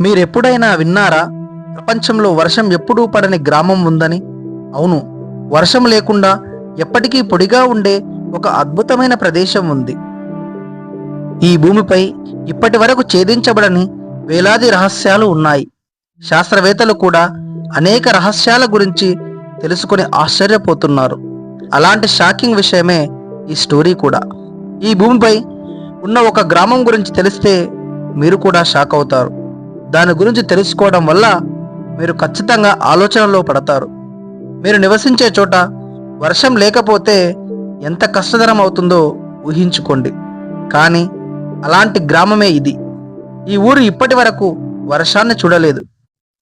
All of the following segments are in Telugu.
మీరెప్పుడైనా విన్నారా? ప్రపంచంలో వర్షం ఎప్పుడూ పడని గ్రామం ఉందని? అవును వర్షం లేకుండా ఎప్పటికీ పొడిగా ఉండే ఒక అద్భుతమైన ప్రదేశం ఉంది. ఈ భూమిపై ఇప్పటి వరకు ఛేదించబడని వేలాది రహస్యాలు ఉన్నాయి. శాస్త్రవేత్తలు కూడా అనేక రహస్యాల గురించి తెలుసుకుని ఆశ్చర్యపోతున్నారు. అలాంటి షాకింగ్ విషయమే ఈ స్టోరీ కూడా. ఈ భూమిపై ఉన్న ఒక గ్రామం గురించి తెలిస్తే మీరు కూడా షాక్ అవుతారు. దాని గురించి తెలుసుకోవడం వల్ల మీరు ఖచ్చితంగా ఆలోచనలో పడతారు. మీరు నివసించే చోట వర్షం లేకపోతే ఎంత కష్టతరం అవుతుందో ఊహించుకోండి. కానీ అలాంటి గ్రామమే ఇది. ఈ ఊరు ఇప్పటి వరకు వర్షాన్ని చూడలేదు.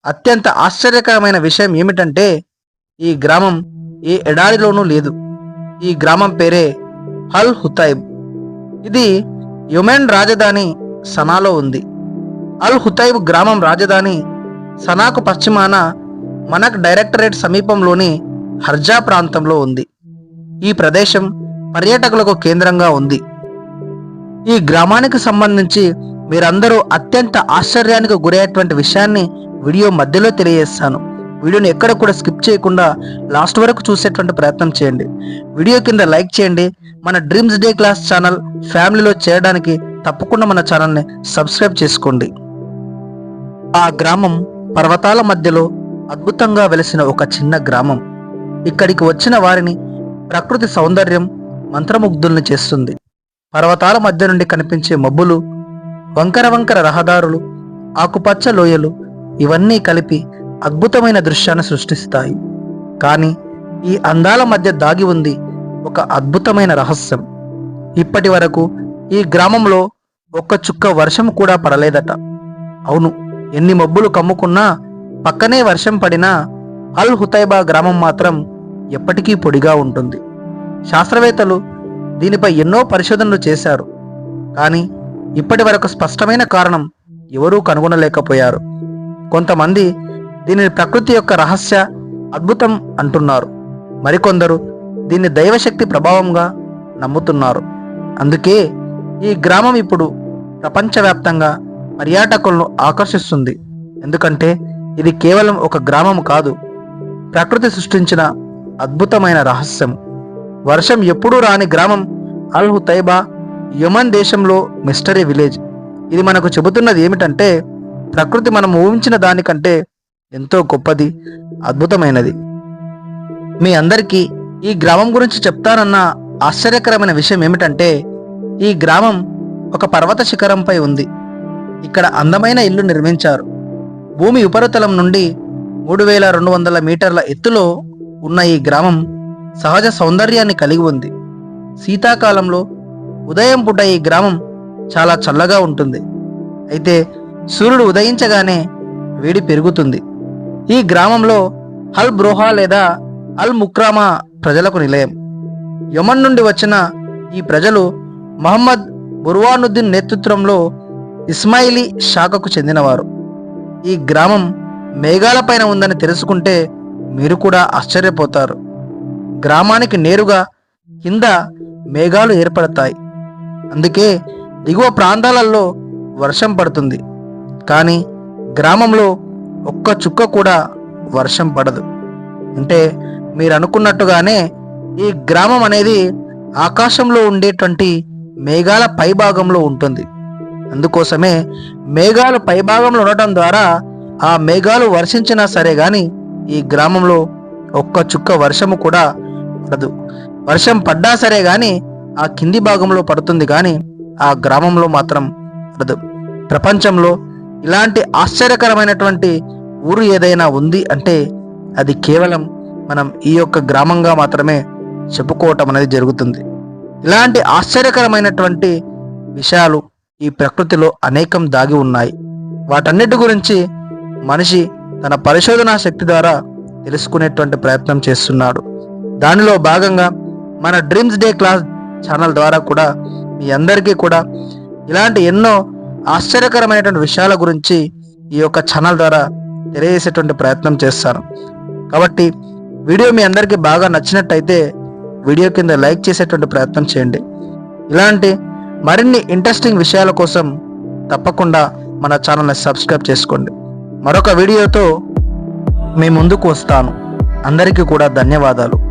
అత్యంత ఆశ్చర్యకరమైన విషయం ఏమిటంటే ఈ గ్రామం ఏ ఎడారిలోనూ లేదు. ఈ గ్రామం పేరే హల్ హుతైబ్. ఇది యుమెన్ రాజధాని సనాలో ఉంది. అల్ హుతైబ్ గ్రామం రాజధాని సనాకు పశ్చిమాన మనక్ డైరెక్టరేట్ సమీపంలోని హర్జా ప్రాంతంలో ఉంది. ఈ ప్రదేశం పర్యాటకులకు కేంద్రంగా ఉంది. ఈ గ్రామానికి సంబంధించి మీరందరూ అత్యంత ఆశ్చర్యానికి గురయ్యేటువంటి విషయాన్ని వీడియో మధ్యలో తెలియజేస్తాను. వీడియోని ఎక్కడ కూడా స్కిప్ చేయకుండా లాస్ట్ వరకు చూసేటువంటి ప్రయత్నం చేయండి. వీడియో కింద లైక్ చేయండి. మన డ్రీమ్స్ డే క్లాస్ ఛానల్ ఫ్యామిలీలో చేరడానికి తప్పకుండా మన ఛానల్ని సబ్స్క్రైబ్ చేసుకోండి. ఆ గ్రామం పర్వతాల మధ్యలో అద్భుతంగా వెలిసిన ఒక చిన్న గ్రామం. ఇక్కడికి వచ్చిన వారిని ప్రకృతి సౌందర్యం మంత్రముగ్ధుల్ని చేస్తుంది. పర్వతాల మధ్య నుండి కనిపించే మబ్బులు వంకర వంకర రహదారులు ఆకుపచ్చ లోయలు ఇవన్నీ కలిపి అద్భుతమైన దృశ్యాన్ని సృష్టిస్తాయి. కానీ ఈ అందాల మధ్య దాగి ఉంది ఒక అద్భుతమైన రహస్యం. ఇప్పటి వరకు ఈ గ్రామంలో ఒక్క చుక్క వర్షం కూడా పడలేదట. అవును ఎన్ని మబ్బులు కమ్ముకున్నా పక్కనే వర్షం పడినా అల్ హుతైబా గ్రామం మాత్రం ఎప్పటికీ పొడిగా ఉంటుంది. శాస్త్రవేత్తలు దీనిపై ఎన్నో పరిశోధనలు చేశారు. కానీ ఇప్పటి వరకు స్పష్టమైన కారణం ఎవరూ కనుగొనలేకపోయారు. కొంతమంది దీనిని ప్రకృతి యొక్క రహస్య అద్భుతం అంటున్నారు. మరికొందరు దీన్ని దైవశక్తి ప్రభావంగా నమ్ముతున్నారు. అందుకే ఈ గ్రామం ఇప్పుడు ప్రపంచవ్యాప్తంగా పర్యాటకులను ఆకర్షిస్తుంది. ఎందుకంటే ఇది కేవలం ఒక గ్రామం కాదు ప్రకృతి సృష్టించిన అద్భుతమైన రహస్యం. వర్షం ఎప్పుడూ రాని గ్రామం అల్ హుతైబా యమన్ దేశంలో మిస్టరీ విలేజ్. ఇది మనకు చెబుతున్నది ఏమిటంటే ప్రకృతి మనం ఊహించిన దానికంటే ఎంతో గొప్పది అద్భుతమైనది. మీ అందరికీ ఈ గ్రామం గురించి చెప్తానన్న ఆశ్చర్యకరమైన విషయం ఏమిటంటే ఈ గ్రామం ఒక పర్వత శిఖరంపై ఉంది. ఇక్కడ అందమైన ఇల్లు నిర్మించారు. భూమి ఉపరితలం నుండి మూడు వేల రెండు వందల మీటర్ల ఎత్తులో ఉన్న ఈ గ్రామం సహజ సౌందర్యాన్ని కలిగి ఉంది. శీతాకాలంలో ఉదయం పూట ఈ గ్రామం చాలా చల్లగా ఉంటుంది. అయితే సూర్యుడు ఉదయించగానే వేడి పెరుగుతుంది. ఈ గ్రామంలో హల్ బ్రోహా లేదా అల్ ముక్రామా ప్రజలకు నిలయం. యమన్ నుండి వచ్చిన ఈ ప్రజలు మహమ్మద్ బుర్వానుద్దీన్ నేతృత్వంలో ఇస్మాయిలీ శాఖకు చెందినవారు. ఈ గ్రామం మేఘాలపైన ఉందని తెలుసుకుంటే మీరు కూడా ఆశ్చర్యపోతారు. గ్రామానికి నేరుగా కింద మేఘాలు ఏర్పడతాయి. అందుకే దిగువ ప్రాంతాలలో వర్షం పడుతుంది. కానీ గ్రామంలో ఒక్క చుక్క కూడా వర్షం పడదు. అంటే మీరు అనుకున్నట్టుగానే ఈ గ్రామం అనేది ఆకాశంలో ఉండేటువంటి మేఘాల పైభాగంలో ఉంటుంది. అందుకోసమే మేఘాలు పైభాగంలో ఉండటం ద్వారా ఆ మేఘాలు వర్షించినా సరే గాని ఈ గ్రామంలో ఒక్క చుక్క వర్షము కూడా పడదు. వర్షం పడ్డా సరే గాని ఆ కింది భాగంలో పడుతుంది కానీ ఆ గ్రామంలో మాత్రం పడదు. ప్రపంచంలో ఇలాంటి ఆశ్చర్యకరమైనటువంటి ఊరు ఏదైనా ఉంది అంటే అది కేవలం మనం ఈ యొక్క గ్రామంగా మాత్రమే చెప్పుకోవటం అనేది జరుగుతుంది. ఇలాంటి ఆశ్చర్యకరమైనటువంటి విషయాలు ఈ ప్రకృతిలో అనేకం దాగి ఉన్నాయి. వాటన్నిటి గురించి మనిషి తన పరిశోధనా శక్తి ద్వారా తెలుసుకునేటువంటి ప్రయత్నం చేస్తున్నాడు. దానిలో భాగంగా మన డ్రీమ్స్ డే క్లాస్ ఛానల్ ద్వారా కూడా మీ అందరికీ కూడా ఇలాంటి ఎన్నో ఆశ్చర్యకరమైనటువంటి విషయాల గురించి ఈ యొక్క ఛానల్ ద్వారా తెలియజేసేటువంటి ప్రయత్నం చేస్తాను. కాబట్టి వీడియో మీ అందరికీ బాగా నచ్చినట్టయితే వీడియో కింద లైక్ చేసేటువంటి ప్రయత్నం చేయండి. ఇలాంటి మరిన్ని ఇంట్రెస్టింగ్ విషయాల కోసం తప్పకుండా మన ఛానల్ని సబ్స్క్రైబ్ చేసుకోండి. మరొక వీడియోతో మీ ముందుకు వస్తాను. అందరికీ కూడా ధన్యవాదాలు.